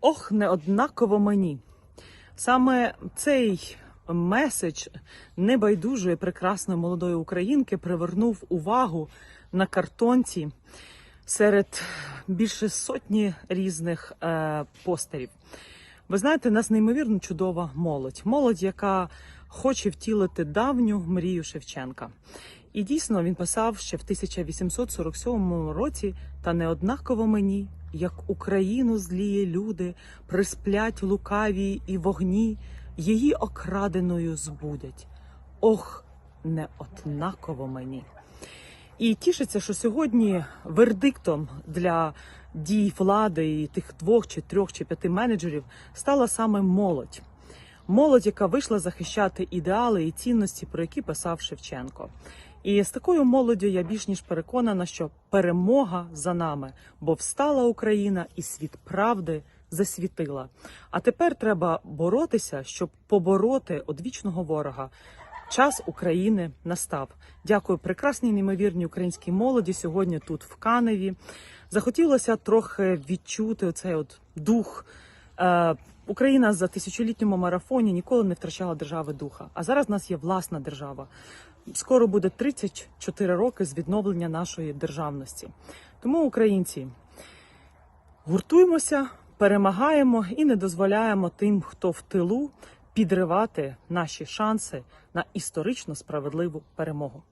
Ох, неоднаково мені. Саме цей меседж небайдужої прекрасної молодої українки привернув увагу на картонці серед більше сотні різних е, постерів. Ви знаєте, нас неймовірно чудова молодь. Молодь, яка хоче втілити давню мрію Шевченка. І дійсно він писав ще в 1847 році, та неоднаково мені, як Україну зліє люди, присплять лукаві і вогні, її окраденою збудять. Ох, неоднаково мені. І тішиться, що сьогодні вердиктом для дій влади і тих двох чи трьох чи п'яти менеджерів стала саме молодь. Молодь, яка вийшла захищати ідеали і цінності, про які писав Шевченко. І з такою молоддю я більш ніж переконана, що перемога за нами, бо встала Україна і світ правди засвітила. А тепер треба боротися, щоб побороти одвічного ворога. Час України настав. Дякую прекрасній неймовірній українській молоді сьогодні тут в Каневі. Захотілося трохи відчути цей от дух. Е, Україна за тисячолітньому марафоні ніколи не втрачала держави духа. А зараз в нас є власна держава. Скоро буде 34 роки з відновлення нашої державності. Тому, українці, гуртуємося, перемагаємо і не дозволяємо тим, хто в тилу, підривати наші шанси на історично справедливу перемогу.